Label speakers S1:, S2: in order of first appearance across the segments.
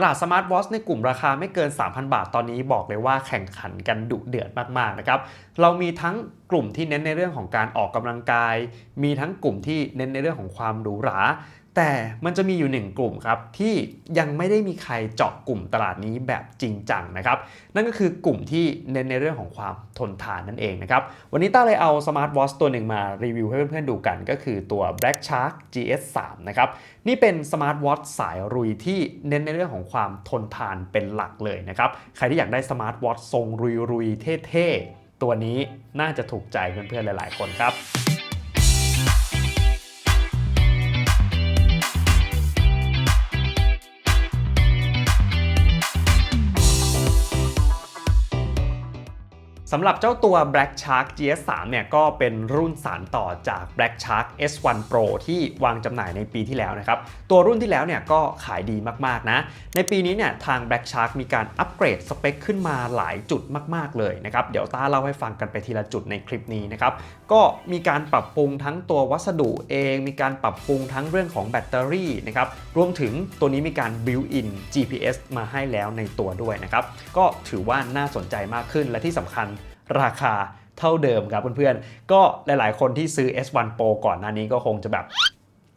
S1: ตลาดสมาร์ทวอชในกลุ่มราคาไม่เกิน 3,000 บาทตอนนี้บอกเลยว่าแข่งขันกันดุเดือดมากๆนะครับเรามีทั้งกลุ่มที่เน้นในเรื่องของการออกกำลังกาย มีทั้งกลุ่มที่เน้นในเรื่องของความหรูหรา แต่มันจะมีอยู่หนึ่งกลุ่มครับที่ยังไม่ได้มีใครเจาะกลุ่มตลาดนี้แบบจริงจังนะครับนั่นก็คือกลุ่มที่เน้นในเรื่องของความทนทานนั่นเองนะครับวันนี้ต้าเลยเอาสมาร์ทวอชตัวหนึ่งมารีวิวให้เพื่อนๆดูกัน ก็คือตัว Black Shark GS 3 นะครับนี่เป็นสมาร์ทวอชสายรุยที่เน้นในเรื่องของความทนทานเป็นหลักเลยนะครับใครที่อยากได้สมาร์ทวอชทรงรุยๆเท่ๆตัวนี้น่าจะถูกใจเพื่อนๆหลาย ๆ คนครับ สำหรับเจ้าตัว Black Shark GS3 เนี่ยก็เป็นรุ่นสานต่อจาก Black Shark S1 Pro ที่วางจำหน่ายในปีที่แล้วนะครับ ตัวรุ่นที่แล้วเนี่ยก็ขายดีมากๆนะ ในปีนี้เนี่ยทาง Black Shark มีการอัปเกรดสเปคขึ้นมาหลายจุดมากๆเลยนะครับ เดี๋ยวต้าเล่าให้ฟังกันไปทีละจุดในคลิปนี้นะครับ ก็มีการปรับปรุงทั้งตัววัสดุเอง มีการปรับปรุงทั้งเรื่องของแบตเตอรี่นะครับ รวมถึงตัวนี้มีการ built-in GPS มาให้แล้วในตัวด้วยนะครับ ก็ถือว่าน่าสนใจมากขึ้นและที่สำคัญ ราคาเท่าเดิมครับเพื่อนๆ ก็หลายๆ คนที่ซื้อ S1 Pro ก่อนหน้านี้ก็คงจะแบบ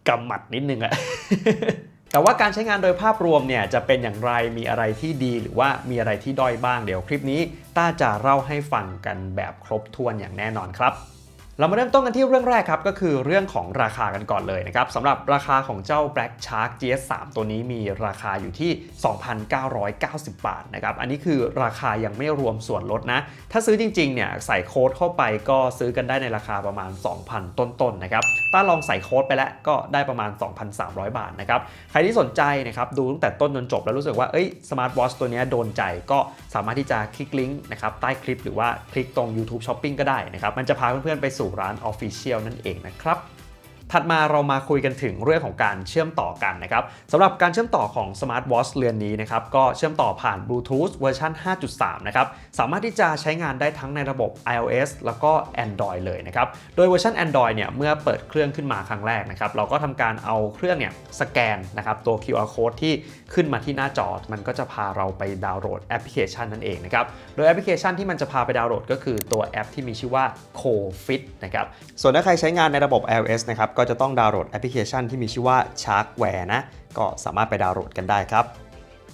S1: กำหมัดนิดนึงอะแต่ว่าการใช้งานโดยภาพรวมเนี่ยจะเป็นอย่างไรมีอะไรที่ดีหรือว่ามีอะไรที่ด้อยบ้างเดี๋ยวคลิปนี้ต้าจะเล่าให้ฟังกันแบบครบถ้วนอย่างแน่นอนครับ เรามาเริ่มต้นกันที่เรื่องแรกครับ ก็คือเรื่องของราคากันก่อนเลยนะครับสำหรับราคาของเจ้า Black Shark GS3 ตัวนี้มีราคาอยู่ที่ 2,990 บาทนะครับ อันนี้คือราคายังไม่รวมส่วนลดนะ ถ้าซื้อจริงๆเนี่ยใส่โค้ดเข้าไปก็ซื้อกันได้ในราคาประมาณ 2,000 ต้นๆนนะครับ ถ้าลองใส่โค้ดไปแล้วก็ได้ประมาณ 2,300 บาทนะครับ ใครที่สนใจนะครับดูตั้งแต่ต้นจนจบแล้วรู้สึกว่าเอ้ยสมาร์ทวอชตัวนี้โดนใจก็สามารถที่จะคลิกลิงก์นะครับใต้คลิปหรือว่าคลิกตรง YouTube Shopping ก็ได้นะครับมันจะพาเพื่อนๆไปสู่ร้าน Official นั่นเองนะครับ ถัดมาเรามาคุยกันถึงเรื่องของการเชื่อมต่อกันนะครับสำหรับการเชื่อมต่อของ Smart Watch เรือนนี้นะครับก็เชื่อมต่อผ่าน Bluetooth เวอร์ชัน5.3 นะครับสามารถที่จะใช้งานได้ทั้งในระบบ iOS แล้วก็ Android เลยนะครับโดยเวอร์ชัน Android เนี่ยเมื่อเปิดเครื่องขึ้นมาครั้งแรกนะครับเราก็ทำการเอาเครื่องเนี่ยสแกนนะครับตัว QR code ที่ขึ้นมาที่หน้าจอ มันก็จะพาเราไปดาวน์โหลดแอปพลิเคชันนั่นเองนะครับโดยแอปพลิเคชันที่มันจะพาไปดาวน์โหลดก็คือตัวแอปที่มีชื่อว่า CoFit นะครับส่วนถ้าใครใช้งานในระบบ iOS นะครับก็จะต้องดาวน์โหลดแอปพลิเคชันที่มีชื่อว่า Sharkware นะ ก็สามารถไปดาวน์โหลดกันได้ครับ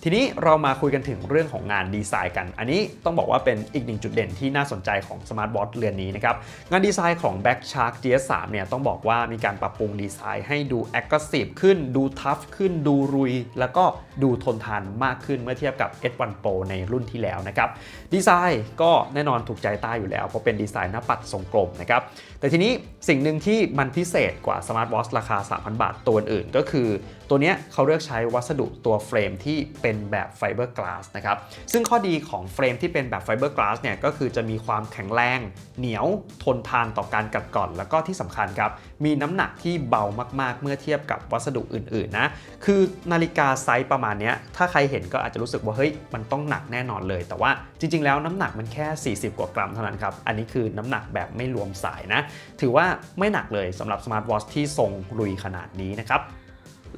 S1: ทีนี้เรามาคุยกันถึงเรื่องของงานดีไซน์กัน อันนี้ต้องบอกว่าเป็นอีกหนึ่งจุดเด่นที่น่าสนใจของสมาร์ทวอทเรือนนี้นะครับ งานดีไซน์ของ Back Shark GS3 เนี่ยต้องบอกว่ามีการปรับปรุงดีไซน์ให้ดู aggressive ขึ้น ดู tough ขึ้น ดูรุย แล้วก็ดูทนทานมากขึ้นเมื่อเทียบกับ S1 Pro ในรุ่นที่แล้วนะครับ ดีไซน์ก็แน่นอนถูกใจต้าอยู่แล้ว เพราะเป็นดีไซน์หน้าปัดทรงกลมนะครับ แต่ทีนี้สิ่งหนึ่งที่มันพิเศษกว่าสมาร์ทวอทราคา 3,000 บาทตัวอื่นก็คือ ตัวเนี้ยเขาเลือกใช้วัสดุตัวเฟรมที่เป็น็นแบบไฟเบอร์กลาสนะครับซึ่งข้อดีของเฟรมที่เป็นแบบไฟเบอร์กลาสเนี่ยก็คือจะมีความแข็งแรง เหนียวทนทานต่อการกัดกร่อน แล้วก็ที่สำคัญครับ มีน้ำหนักที่เบามากๆ เมื่อเทียบกับวัสดุอื่นๆนะคือนาฬิกาไซส์ประมาณนี้ถ้าใครเห็นก็อาจจะรู้สึกว่าเฮ้ยมันต้องหนักแน่นอนเลย แต่ว่าจริง ๆ แล้วน้ำหนักมันแค่ 40 กว่ากรัมเท่านั้นครับอันนี้คือน้ำหนักแบบไม่รวมสายนะถือว่าไม่หนักเลยสำหรับสมาร์ทวอทที่ทรงลุยขนาดนี้นะครับ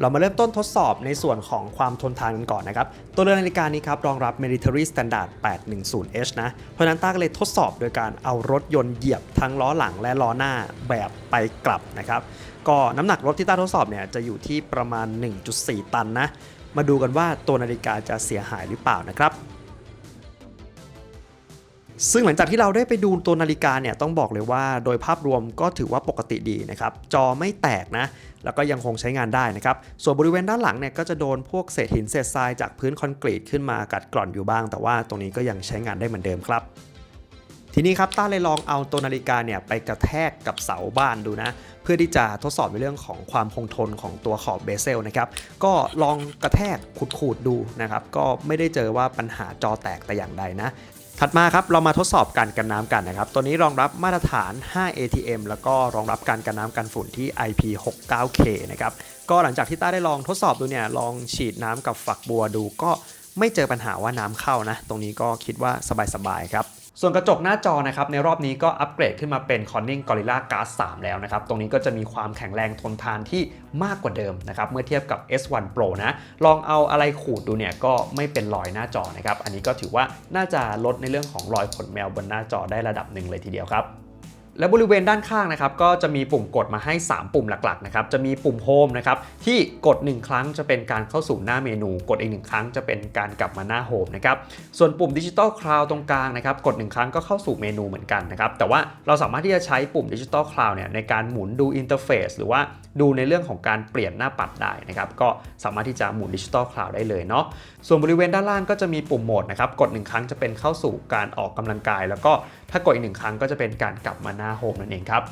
S1: เรามาเริ่มต้นทดสอบในส่วนของความทนทานกันก่อนนะครับ ตัวเรือนนาฬิกานี้ครับรองรับ Military Standard 810H นะ เพราะนั้นต้าก็เลยทดสอบโดยการเอารถยนต์เหยียบทั้งล้อหลังและล้อหน้าแบบไปกลับนะครับ ก็น้ำหนักรถที่ต้าทดสอบเนี่ยจะอยู่ที่ประมาณ 1.4 ตันนะ มาดูกันว่าตัวนาฬิกาจะเสียหายหรือเปล่านะครับซึ่งหลังจากที่เราได้ไปดูตัวนาฬิกาเนี่ยต้องบอกเลยว่าโดยภาพรวมก็ถือว่าปกติดีนะครับ จอไม่แตกนะ แล้วก็ยังคงใช้งานได้นะครับ ส่วนบริเวณด้านหลังเนี่ยก็จะโดนพวกเศษหินเศษทรายจากพื้นคอนกรีตขึ้นมากัดกร่อนอยู่บ้าง แต่ว่าตรงนี้ก็ยังใช้งานได้เหมือนเดิมครับทีนี้ครับต้าเลยลองเอาตัวนาฬิกาเนี่ยไปกระแทกกับเสาบ้านดูนะ เพื่อที่จะทดสอบในเรื่องของความคงทนของตัวขอบเบเซลนะครับ ก็ลองกระแทกขูดๆดูนะครับ ก็ไม่ได้เจอว่าปัญหาจอแตกแต่อย่างใดนะ ถัดมาครับเรามาทดสอบการกันน้ำกันนะครับ ตัวนี้รองรับมาตรฐาน 5 ATM แล้วก็รองรับการกันน้ำกันฝุ่นที่ IP69K นะครับ ก็หลังจากที่ต้าได้ลองทดสอบดูเนี่ย ลองฉีดน้ำกับฝักบัวดูก็ไม่เจอปัญหาว่าน้ำเข้านะ ตรงนี้ก็คิดว่าสบายๆครับ ส่วนกระจกหน้าจอนะครับในรอบนี้ก็อัปเกรดขึ้นมาเป็น Corning Gorilla Glass 3 แล้วนะครับ ตรงนี้ก็จะมีความแข็งแรงทนทานที่มากกว่าเดิมนะครับ เมื่อเทียบกับ S1 Pro นะ ลองเอาอะไรขูดดูเนี่ยก็ไม่เป็นรอยหน้าจอนะครับ อันนี้ก็ถือว่าน่าจะลดในเรื่องของรอยขนแมวบนหน้าจอได้ระดับหนึ่งเลยทีเดียวครับ และบริเวณด้านข้างนะครับก็จะมีปุ่มกดมาให้ 3 ปุ่มหลักๆนะครับจะมีปุ่มโฮมนะครับที่กด 1 ครั้งจะเป็นการเข้าสู่หน้าเมนู กดอีกหนึ่งครั้งจะเป็นการกลับมาหน้าโฮมนะครับส่วนปุ่มดิจิตอลคลาวตรงกลางนะครับกด 1 ครั้งก็เข้าสู่เมนูเหมือนกันนะครับแต่ว่าเราสามารถที่จะใช้ปุ่มดิจิตอลคลาวเนี่ยในการหมุนดูอินเทอร์เฟซหรือว่าดูในเรื่องของการเปลี่ยนหน้าปัดได้นะครับก็สามารถที่จะหมุนดิจิตอลคลาวได้เลยเนาะส่วนบริเวณด้านล่างก็จะมีปุ่มโหมดนะครับกด 1 ครั้งจะเป็นเข้าสู่การออกกำลังกาย แล้วก็ถ้ากดอีกหนึ่งครั้งก็จะเป็นการกลับมาหน้า56 นั่นเองครับ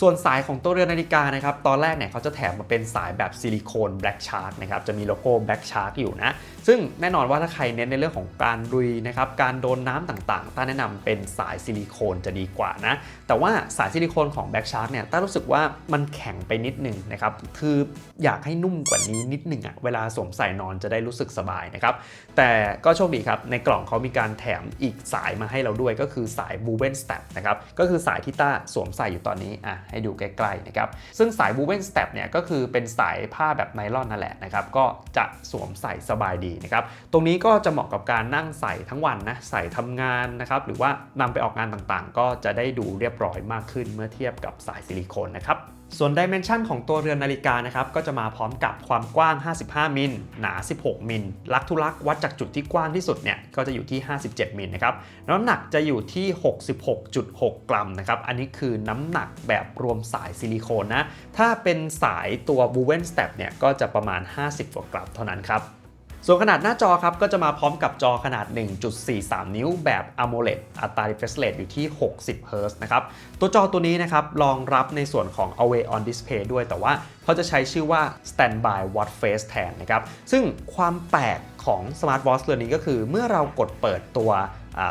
S1: ส่วนสายของตัวเรือนนาฬิกานะครับ ตอนแรกเนี่ยเขาจะแถมมาเป็นสายแบบซิลิโคน Black Shark นะครับ จะมีโลโก้ Black Shark อยู่นะ ซึ่งแน่นอนว่าถ้าใครเน้นในเรื่องของการดุยนะครับ การโดนน้ำต่างๆ ต้าแนะนำเป็นสายซิลิโคนจะดีกว่านะ แต่ว่าสายซิลิโคนของ Black Shark เนี่ย ต้ารู้สึกว่ามันแข็งไปนิดนึงนะครับ คืออยากให้นุ่มกว่านี้นิดนึงอะเวลาสวมใส่นอนจะได้รู้สึกสบายนะครับ แต่ก็โชคดีครับ ในกล่องเขามีการแถมอีกสายมาให้เราด้วย ก็คือสาย b o o b e n Step นะครับ ก็คือสายที่ต้าสวมใส่อยู่ตอนนี้อะให้ดูใกล้ๆนะครับซึ่งสาย b o o b e n Step เนี่ยก็คือเป็นสายผ้าแบบไนลอนนั่นแหละนะครับก็จะสวมใส่สบายดีนะครับตรงนี้ก็จะเหมาะกับการนั่งใส่ทั้งวันนะใส่ทำงานนะครับหรือว่านำไปออกงานต่างๆ ก็จะได้ดูเรียบร้อยมากขึ้นเมื่อเทียบกับสายซิลิโคนนะครับ ส่วนดิเมนชันของตัวเรือนนาฬิกานะครับก็จะมาพร้อมกับความกว้าง 55 มิล หนา 16 มิล ลักทุลักวัดจากจุดที่กว้างที่สุดเนี่ยก็จะอยู่ที่ 57 มิลนะครับ น้ำหนักจะอยู่ที่ 66.6 กรัมนะครับ อันนี้คือน้ำหนักแบบรวมสายซิลิโคนนะ ถ้าเป็นสายตัวบูเวนสเตปเนี่ยก็จะประมาณ 50กว่ากรัมเท่านั้นครับ ส่วนขนาดหน้าจอครับก็จะมาพร้อมกับจอขนาด 1.43 นิ้วแบบ AMOLED อัตรา refresh rate อยู่ที่ 60 Hz นะครับ ตัวจอตัวนี้นะครับรองรับในส่วนของ Away on Display ด้วยแต่ว่าเขาจะใช้ชื่อว่า Standby Watch Face แทนนะครับ ซึ่งความแปลกของ Smart Watch เรือนนี้ก็คือเมื่อเรากดเปิดตัว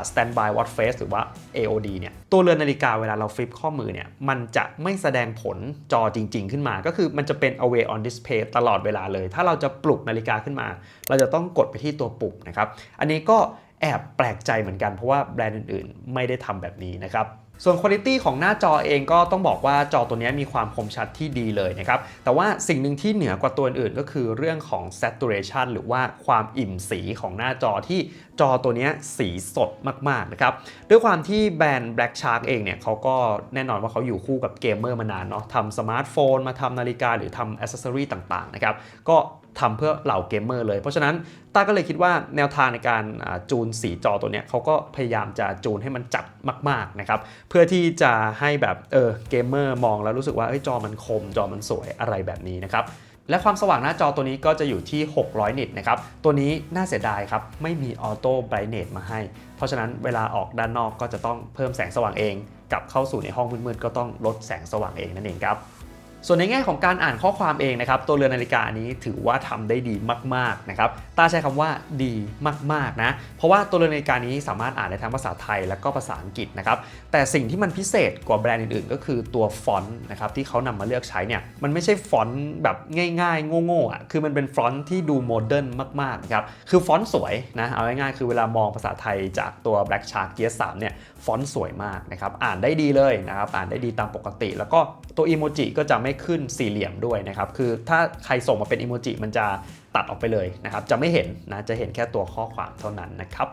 S1: Standby Watch Face หรือว่า AOD เนี่ยตัวเรือนนาฬิกาเวลาเราฟลิปข้อมือเนี่ยมันจะไม่แสดงผลจอจริง ๆ ขึ้นมา ก็คือมันจะเป็น away on display ตลอดเวลาเลย ถ้าเราจะปลุกนาฬิกาขึ้นมา เราจะต้องกดไปที่ตัวปลุกนะครับอันนี้ก็แอบแปลกใจเหมือนกันเพราะว่าแบรนด์อื่นๆ ไม่ได้ทำแบบนี้นะครับ ส่วนคุณภาพของหน้าจอเองก็ต้องบอกว่าจอตัวนี้มีความคมชัดที่ดีเลยนะครับ แต่ว่าสิ่งหนึ่งที่เหนือกว่าตัวอื่นก็คือเรื่องของ saturation หรือว่าความอิ่มสีของหน้าจอที่จอตัวนี้สีสดมากๆนะครับ ด้วยความที่แบรนด์ Black Shark เองเนี่ยเขาก็แน่นอนว่าเขาอยู่คู่กับเกมเมอร์มานานเนาะทำสมาร์ทโฟนมาทำนาฬิกาหรือทำอ c เซสซอรีต่างๆนะครับ ก็ ทำเพื่อเหล่าเกมเมอร์เลย เพราะฉะนั้นต้าก็เลยคิดว่าแนวทางในการจูนสีจอตัวเนี้ยเขาก็พยายามจะจูนให้มันจัดมากๆนะครับเพื่อที่จะให้แบบเออเกมเมอร์มองแล้วรู้สึกว่าจอมันคมจอมันสวยอะไรแบบนี้นะครับและความสว่างหน้าจอตัวนี้ก็จะอยู่ที่ 600 นิตนะครับ ตัวนี้น่าเสียดายครับ ไม่มีออโต้ไบรท์เนตมาให้ เพราะฉะนั้นเวลาออกด้านนอกก็จะต้องเพิ่มแสงสว่างเอง กลับเข้าสู่ในห้องมืดๆก็ต้องลดแสงสว่างเองนั่นเองครับ ส่วนในแง่ของการอ่านข้อความเองนะครับ ตัวเรือนนาฬิกานี้ถือว่าทำได้ดีมากๆนะครับตาใช้คำว่าดีมากๆนะ เพราะว่าตัวเรือนนาฬิกานี้สามารถอ่านได้ทั้งภาษาไทยและก็ภาษาอังกฤษนะครับ แต่สิ่งที่มันพิเศษกว่าแบรนด์อื่นๆ ก็คือตัวฟอนต์นะครับที่เขานำมาเลือกใช้เนี่ย มันไม่ใช่ฟอนต์แบบง่ายๆ โง่ๆอะ คือมันเป็นฟอนต์ที่ดูโมเดิร์นมากๆครับ คือฟอนต์สวยนะ เอาง่ายๆ คือเวลามองภาษาไทยจากตัว Black Shark Gear 3เนี่ย ฟอนต์สวยมากนะครับ อ่านได้ดีเลยนะครับ อ่านได้ดีตามปกติ แล้วก็ตัวอีโมจิก็จะไม่ขึ้นสี่เหลี่ยมด้วยนะครับ คือถ้าใครส่งมาเป็นอีโมจิมันจะตัดออกไปเลยนะครับ จะไม่เห็นนะ จะเห็นแค่ตัวข้อความเท่านั้นนะครับ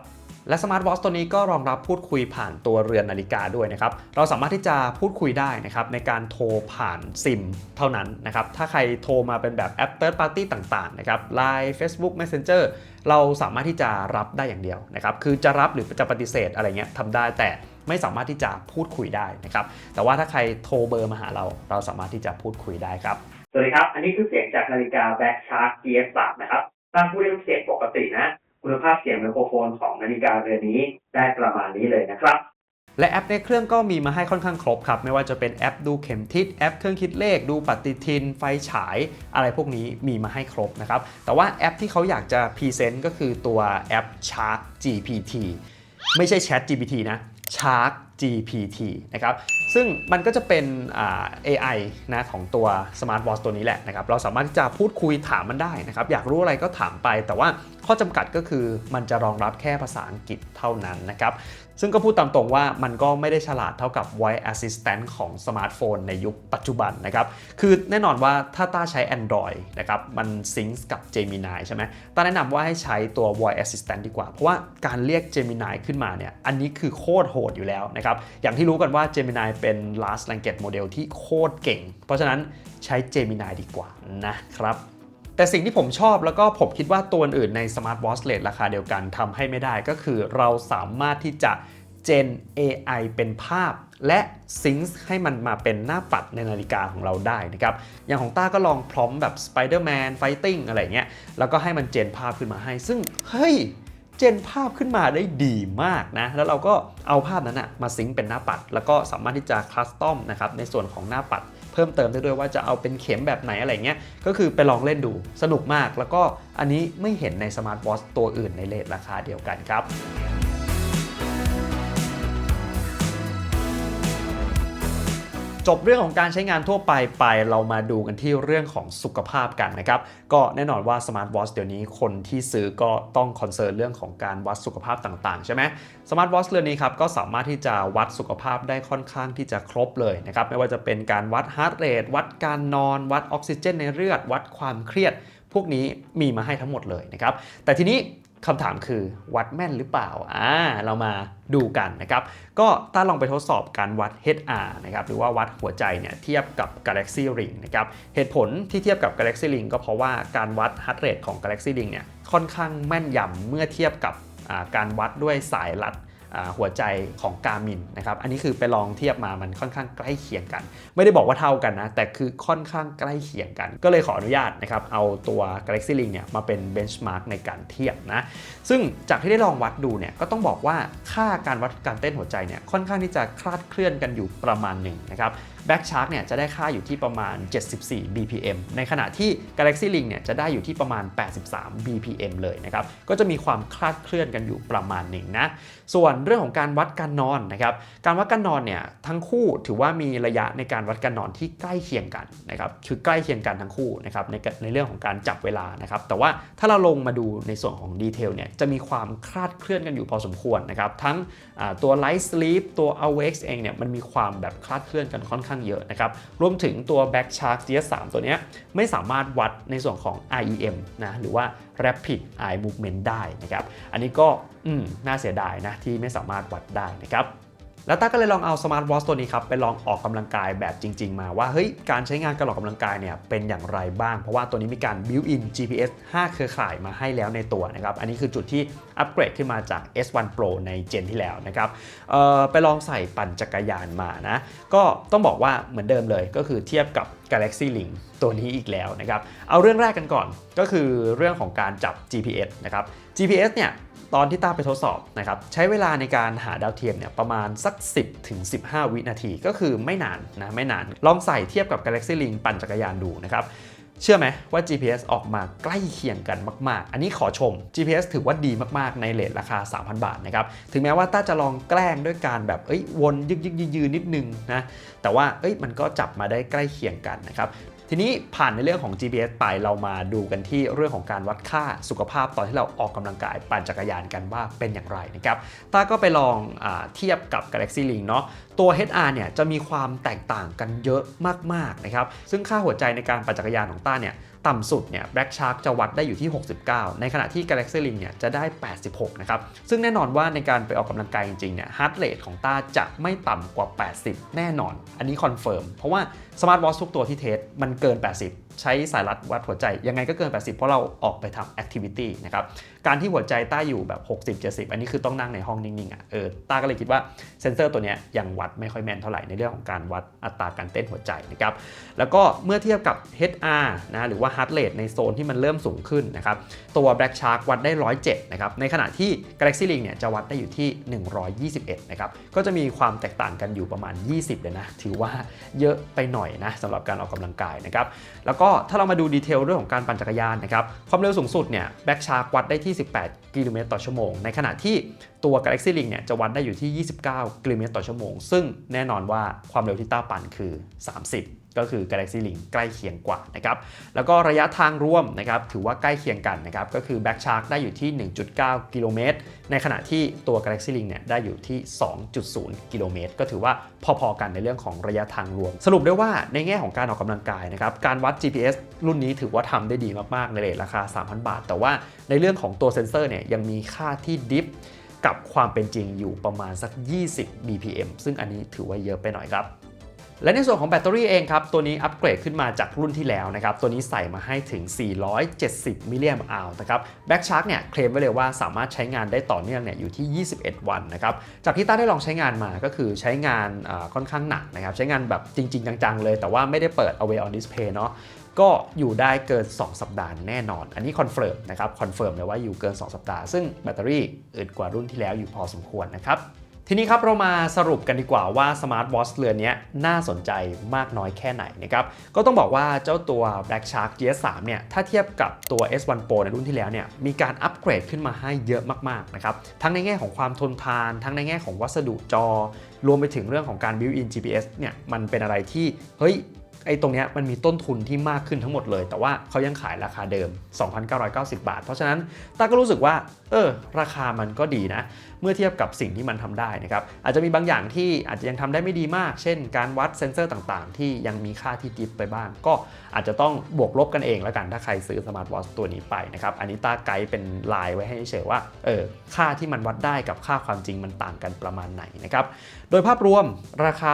S1: และสมาร์ทวอทตัวนี้ก็รองรับพูดคุยผ่านตัวเรือนนาฬิกาด้วยนะครับ เราสามารถที่จะพูดคุยได้นะครับในการโทรผ่านซิมเท่านั้นนะครับ ถ้าใครโทรมาเป็นแบบแอป Third Party ต่างๆนะครับ Line Facebook Messenger เราสามารถที่จะรับได้อย่างเดียวนะครับ คือจะรับหรือจะปฏิเสธอะไรเงี้ยทำได้แต่ ไม่สามารถที่จะพูดคุยได้นะครับ แต่ว่าถ้าใครโทรเบอร์มาหาเรา เราสามารถที่จะพูดคุยได้ครับสวัสดีครับ อันนี้คือเสียงจากนาฬิกา Black Shark GS3 นะครับตามผู้เรียนเสียงปกตินะ คุณภาพเสียงไมโครโฟนของนาฬิกาเรือนนี้ได้ประมาณนี้เลยนะครับและแอปในเครื่องก็มีมาให้ค่อนข้างครบครับ ไม่ว่าจะเป็นแอปดูเข็มทิศแอปเครื่องคิดเลข ดูปฏิทิน ไฟฉาย อะไรพวกนี้มีมาให้ครบนะครับ แต่ว่าแอปที่เขาอยากจะพรีเซนต์ก็คือตัวแอป Shark GPT ไม่ใช่ Chat GPT นะ Shark GPT นะครับ ซึ่งมันก็จะเป็น AI นะของตัว Smart Watch ตัวนี้แหละนะครับ เราสามารถที่จะพูดคุยถามมันได้นะครับ อยากรู้อะไรก็ถามไป แต่ว่าข้อจำกัดก็คือมันจะรองรับแค่ภาษาอังกฤษเท่านั้นนะครับ ซึ่งก็พูดตามตรงว่ามันก็ไม่ได้ฉลาดเท่ากับ voice assistant ของสมาร์ทโฟนในยุคปัจจุบันนะครับ คือแน่นอนว่าถ้าต้าใช้ Android นะครับ มันซิงก์กับ Gemini ใช่ไหมต้าแนะนำว่าให้ใช้ตัว voice assistant ดีกว่า เพราะว่าการเรียก Gemini ขึ้นมาเนี่ย อันนี้คือโคตรโหดอยู่แล้วนะครับ อย่างที่รู้กันว่า Gemini เป็น large language model ที่โคตรเก่ง เพราะฉะนั้นใช้ Gemini ดีกว่านะครับ แต่สิ่งที่ผมชอบแล้วก็ผมคิดว่าตัวอื่นใน Smart Watch Rate ราคาเดียวกันทำให้ไม่ได้ก็คือเราสามารถที่จะ Gen AI เป็นภาพและซิงค์ให้มันมาเป็นหน้าปัดในนาฬิกาของเราได้นะครับ อย่างของต้าก็ลองพร้อมแบบ Spider-Man Fighting อะไรเงี้ย แล้วก็ให้มันเจนภาพขึ้นมาให้ ซึ่ง เฮ้ย เจนภาพขึ้นมาได้ดีมากนะ แล้วเราก็เอาภาพนั้นนะมาซิงค์เป็นหน้าปัด แล้วก็สามารถที่จะคัสตอมนะครับในส่วนของหน้าปัด เพิ่มเติมได้ด้วยว่าจะเอาเป็นเข็มแบบไหนอะไรเงี้ย ก็คือไปลองเล่นดูสนุกมาก แล้วก็อันนี้ไม่เห็นในสมาร์ทวอทตัวอื่นในเลทราคาเดียวกันครับ จบเรื่องของการใช้งานทั่วไปไป เรามาดูกันที่เรื่องของสุขภาพกันนะครับ ก็แน่นอนว่าสมาร์ทวอทเดี๋ยวนี้คนที่ซื้อก็ต้องคอนเซิร์นเรื่องของการวัดสุขภาพต่างๆ ใช่ไหมสมาร์ทวอทเรือนนี้ครับก็สามารถที่จะวัดสุขภาพได้ค่อนข้างที่จะครบเลยนะครับ ไม่ว่าจะเป็นการวัดฮาร์ดเรทวัดการนอน วัดออกซิเจนในเลือด วัดความเครียด พวกนี้มีมาให้ทั้งหมดเลยนะครับ แต่ทีนี้ คำถามคือวัดแม่นหรือเปล่า อ่า เรามาดูกันนะครับ ก็ต้าลองไปทดสอบการวัด HR นะครับ หรือว่าวัดหัวใจเนี่ยเทียบกับ Galaxy Ring นะครับ เหตุผลที่เทียบกับ Galaxy Ring ก็เพราะว่าการวัด heart rate ของ Galaxy Ring เนี่ยค่อนข้างแม่นยำเมื่อเทียบกับการวัดด้วยสายลัด หัวใจของกามินนะครับ อันนี้คือไปลองเทียบมามันค่อนข้างใกล้เคียงกัน ไม่ได้บอกว่าเท่ากันนะ แต่คือค่อนข้างใกล้เคียงกัน ก็เลยขออนุญาตนะครับเอาตัว Galaxy Ring เนี่ยมาเป็นเบนช์มาร์กในการเทียบนะ ซึ่งจากที่ได้ลองวัดดูเนี่ยก็ต้องบอกว่าค่าการวัดการเต้นหัวใจเนี่ยค่อนข้างที่จะคลาดเคลื่อนกันอยู่ประมาณหนึ่งนะครับ แบ็กชาร์กเนี่ยจะได้ค่าอยู่ที่ประมาณ 74 BPM ในขณะที่ Galaxy Ring เนี่ยจะได้อยู่ที่ประมาณ 83 BPM เลยนะครับก็จะมีความคลาดเคลื่อนกันอยู่ประมาณหนึ่งนะส่วนเรื่องของการวัดการนอนนะครับการวัดการนอนเนี่ยทั้งคู่ถือว่ามีระยะในการวัดการนอนที่ใกล้เคียงกันนะครับคือใกล้เคียงกันทั้งคู่นะครับในในเรื่องของการจับเวลานะครับแต่ว่าถ้าเราลงมาดูในส่วนของดีเทลเนี่ยจะมีความคลาดเคลื่อนกันอยู่พอสมควรนะครับทั้งตัว Light Sleep ตัว Awake เองเนี่ยมันมีความแบบคลาดเคลื่อนกันค่อนข้างเยอะนะครับ รวมถึงตัว Back Shark GS3 ตัวนี้ไม่สามารถวัดในส่วนของ IEM นะหรือว่า Rapid Eye Movement ได้นะครับ อันนี้ก็น่าเสียดายนะที่ไม่สามารถวัดได้นะครับ แล้วต้าก็เลยลองเอาสมาร์ทวอทตัวนี้ครับไปลองออกกำลังกายแบบจริง ๆ มาว่าเฮ้ยการใช้งานการออกกำลังกายเนี่ยเป็นอย่างไรบ้าง เพราะว่าตัวนี้มีการ built in GPS 5 เครือข่ายมาให้แล้วในตัวนะครับอันนี้คือจุดที่อัปเกรดขึ้นมาจาก S1 Pro ในเจนที่แล้วนะครับไปลองใส่ปั่นจักรยานมานะก็ต้องบอกว่าเหมือนเดิมเลยก็คือเทียบกับ Galaxy Link ตัวนี้อีกแล้วนะครับเอาเรื่องแรกกันก่อนก็คือเรื่องของการจับ GPS นะครับ GPS เนี่ย ตอนที่ต้าไปทดสอบนะครับใช้เวลาในการหาดาวเทียมเนี่ยประมาณสัก 10ถึง15 วินาที ก็คือไม่นานนะไม่นาน ลองใส่เทียบกับ Galaxy Link ปั่นจักรยานดูนะครับเชื่อไหมว่า GPS ออกมาใกล้เคียงกันมาก ๆ อันนี้ขอชม GPS ถือว่าดีมาก ๆ ในเลทราคา 3,000 บาทนะครับ ถึงแม้ว่าต้าจะลองแกล้งด้วยการแบบ เอ้ย วน ยึกยึกยืนนิดนึงนะ แต่ว่า เอ้ย มันก็จับมาได้ใกล้เคียงกันนะครับ ทีนี้ผ่านในเรื่องของ GPS ไปเรามาดูกันที่เรื่องของการวัดค่าสุขภาพตอนที่เราออกกำลังกายปั่นจักรยานกันว่าเป็นอย่างไรนะครับตาก็ไปลองอเทียบกับ Galaxy Link เนาะตัว HR เนี่ยจะมีความแตกต่างกันเยอะมากๆนะครับ ซึ่งค่าหัวใจในการปั่นจักรยานของต้าเนี่ยต่ำสุดเนี่ย Black Shark จะวัดได้อยู่ที่ 69 ในขณะที่ Galaxy Ring เนี่ยจะได้ 86 นะครับ ซึ่งแน่นอนว่าในการไปออกกำลังกายจริงๆ เนี่ย heart rate ของต้าจะไม่ต่ำกว่า 80 แน่นอน อันนี้คอนเฟิร์ม เพราะว่า Smart Watch ทุกตัวที่เทสมันเกิน 80 ใช้สายรัดวัดหัวใจยังไงก็เกิน 80 เพราะเราออกไปทำ activity นะครับการที่หัวใจต้าอยู่แบบ 60-70 อันนี้คือต้องนั่งในห้องนิ่งๆอะเออต้าก็เลยคิดว่าเซนเซอร์ตัวนี้ยังวัดไม่ค่อยแม่นเท่าไหร่ในเรื่องของการวัดอัตราการเต้นหัวใจนะครับแล้วก็เมื่อเทียบกับ HR นะหรือว่า heart rate ในโซนที่มันเริ่มสูงขึ้นนะครับตัว Black Shark วัดได้ 107นะครับในขณะที่ Galaxy Link เนี่ยจะวัดได้อยู่ที่ 121นะครับก็จะมีความแตกต่างกันอยู่ประมาณ 20เลยนะถือว่าเยอะไปหน่อยนะสำหรับการออกกำลังกายนะครับแล้วก็ก็ถ้าเรามาดูดีเทลเรื่องของการปั่นจักรยานนะครับความเร็วสูงสุดเนี่ยแบ็กชาร์กวัดได้ที่ 18 กิโลเมตรต่อชั่วโมง ในขณะที่ตัว Galaxy Link เนี่ยจะวัดได้อยู่ที่ 29 กิโลเมตรต่อชั่วโมง ซึ่งแน่นอนว่าความเร็วที่ต้าปั่นคือ 30 ก็คือ Galaxy Link ใกล้เคียงกว่านะครับ แล้วก็ระยะทางร่วมนะครับถือว่าใกล้เคียงกันนะครับ ก็คือ Back Shark ได้อยู่ที่ 1.9 กิโลเมตร ในขณะที่ตัว Galaxy Link เนี่ยได้อยู่ที่ 2.0 กิโลเมตร ก็ถือว่าพอๆกันในเรื่องของระยะทางรวม สรุปได้ว่าในแง่ของการออกกำลังกายนะครับ การวัด GPS รุ่นนี้ถือว่าทำได้ดีมากๆ ในเรทราคา 3,000 บาท แต่ว่าในเรื่องของตัวเซนเซอร์เนี่ยยังมีค่าที่ดิฟกับความเป็นจริงอยู่ประมาณสัก 20 BPM ซึ่งอันนี้ถือว่าเยอะไปหน่อยครับ และในส่วนของแบตเตอรี่เองครับ ตัวนี้อัปเกรดขึ้นมาจากรุ่นที่แล้วนะครับ ตัวนี้ใส่มาให้ถึง 470 มิลลิแอมป์อนะครับ Black Shark เนี่ยเคลมไว้เลยว่าสามารถใช้งานได้ต่อเนื่องเนี่ยอยู่ที่ 21 วันนะครับ จากที่ต้าได้ลองใช้งานมาก็คือใช้งานค่อนข้างหนักนะครับ ใช้งานแบบจริง ๆ จัง ๆ เลย แต่ว่าไม่ได้เปิด Away on Display เนาะก็อยู่ได้เกิน 2 สัปดาห์แน่นอน อันนี้คอนเฟิร์มนะครับ คอนเฟิร์มเลยว่าอยู่เกิน 2 สัปดาห์ ซึ่งแบตเตอรี่อึดกว่ารุ่นที่แล้วอยู่พอสมควรนะครับ ทีนี้ครับเรามาสรุปกันดีกว่าว่าสมาร์ทวอชเรือนนี้น่าสนใจมากน้อยแค่ไหนนะครับก็ต้องบอกว่าเจ้าตัว Black Shark GS3 เนี่ยถ้าเทียบกับตัว S1 Pro ในรุ่นที่แล้วเนี่ยมีการอัปเกรดขึ้นมาให้เยอะมากๆนะครับทั้งในแง่ของความทนทาน ทั้งในแง่ของวัสดุจอ รวมไปถึงเรื่องของการ built in GPS เนี่ยมันเป็นอะไรที่เฮ้ยไอ้ตรงนี้มันมีต้นทุนที่มากขึ้นทั้งหมดเลย แต่ว่าเขายังขายราคาเดิม 2,990 บาท เพราะฉะนั้นตาก็รู้สึกว่า เออราคามันก็ดีนะ เมื่อเทียบกับสิ่งที่มันทำได้นะครับอาจจะมีบางอย่างที่อาจจะยังทำได้ไม่ดีมาก เช่น การวัดเซนเซอร์ต่างๆ ที่ยังมีค่าที่ดิฟไปบ้าง ก็อาจจะต้องบวกลบกันเองแล้วกันถ้าใครซื้อสมาร์ทวอทตัวนี้ไปนะครับอันนี้ตาไกด์เป็นลายไว้ให้เฉยว่าเออค่าที่มันวัดได้กับค่าความจริงมันต่างกันประมาณไหนนะครับโดยภาพรวมราคา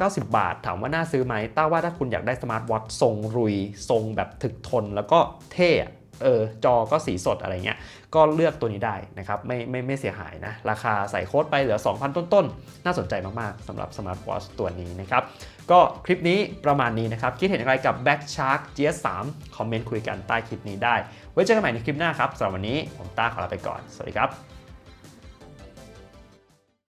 S1: 2,990 บาท ถามว่าน่าซื้อไหมต้าว่าถ้าคุณอยากได้สมาร์ทวอททรงรุย ทรงแบบถึกทนแล้วก็เท่ เออจอก็สีสดอะไรเงี้ย ก็เลือกตัวนี้ได้นะครับ ไม่ไม่ไม่เสียหายนะ ราคาใส่โค้ดไปเหลือ 2,000 ต้นๆ น่าสนใจมากๆสำหรับสมาร์ทวอชตัวนี้นะครับ ก็คลิปนี้ประมาณนี้นะครับ คิดเห็นอะไรกับ Back Shark GS3 คอมเมนต์คุยกันใต้คลิปนี้ได้ ไว้เจอกันใหม่ในคลิปหน้าครับสำหรับวันนี้ผมต้าขอลาไปก่อน สวัสดีครับ